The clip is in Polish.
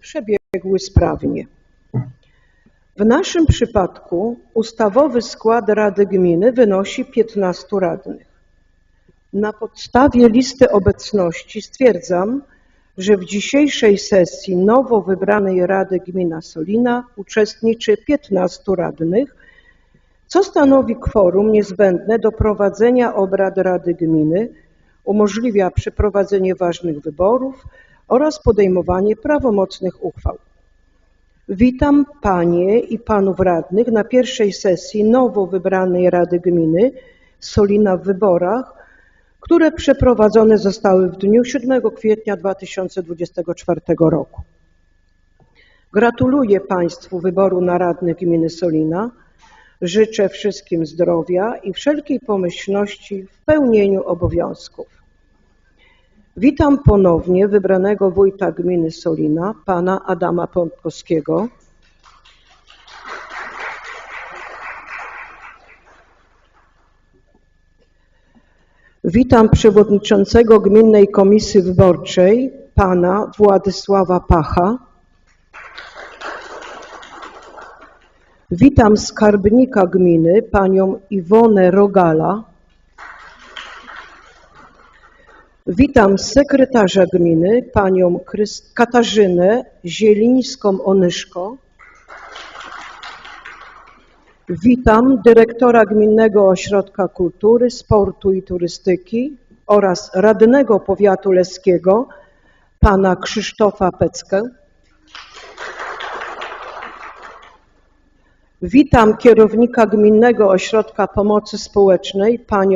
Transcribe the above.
przebiegły sprawnie. W naszym przypadku ustawowy skład Rady Gminy wynosi 15 radnych. Na podstawie listy obecności stwierdzam, że w dzisiejszej sesji nowo wybranej Rady Gmina Solina uczestniczy 15 radnych, co stanowi kworum niezbędne do prowadzenia obrad Rady Gminy, umożliwia przeprowadzenie ważnych wyborów oraz podejmowanie prawomocnych uchwał. Witam Panie i Panów Radnych na pierwszej sesji nowo wybranej Rady Gminy Solina w wyborach, które przeprowadzone zostały w dniu 7 kwietnia 2024 roku. Gratuluję Państwu wyboru na radnych gminy Solina. Życzę wszystkim zdrowia i wszelkiej pomyślności w pełnieniu obowiązków. Witam ponownie wybranego wójta gminy Solina, pana Adama Pątkowskiego. Witam przewodniczącego Gminnej Komisji Wyborczej, pana Władysława Pacha. Witam skarbnika gminy, panią Iwonę Rogala. Witam sekretarza gminy, panią Katarzynę Zielińską-Onyszko. Witam dyrektora Gminnego Ośrodka Kultury, Sportu i Turystyki oraz radnego powiatu leskiego, pana Krzysztofa Peckę. Witam kierownika Gminnego Ośrodka Pomocy Społecznej, panią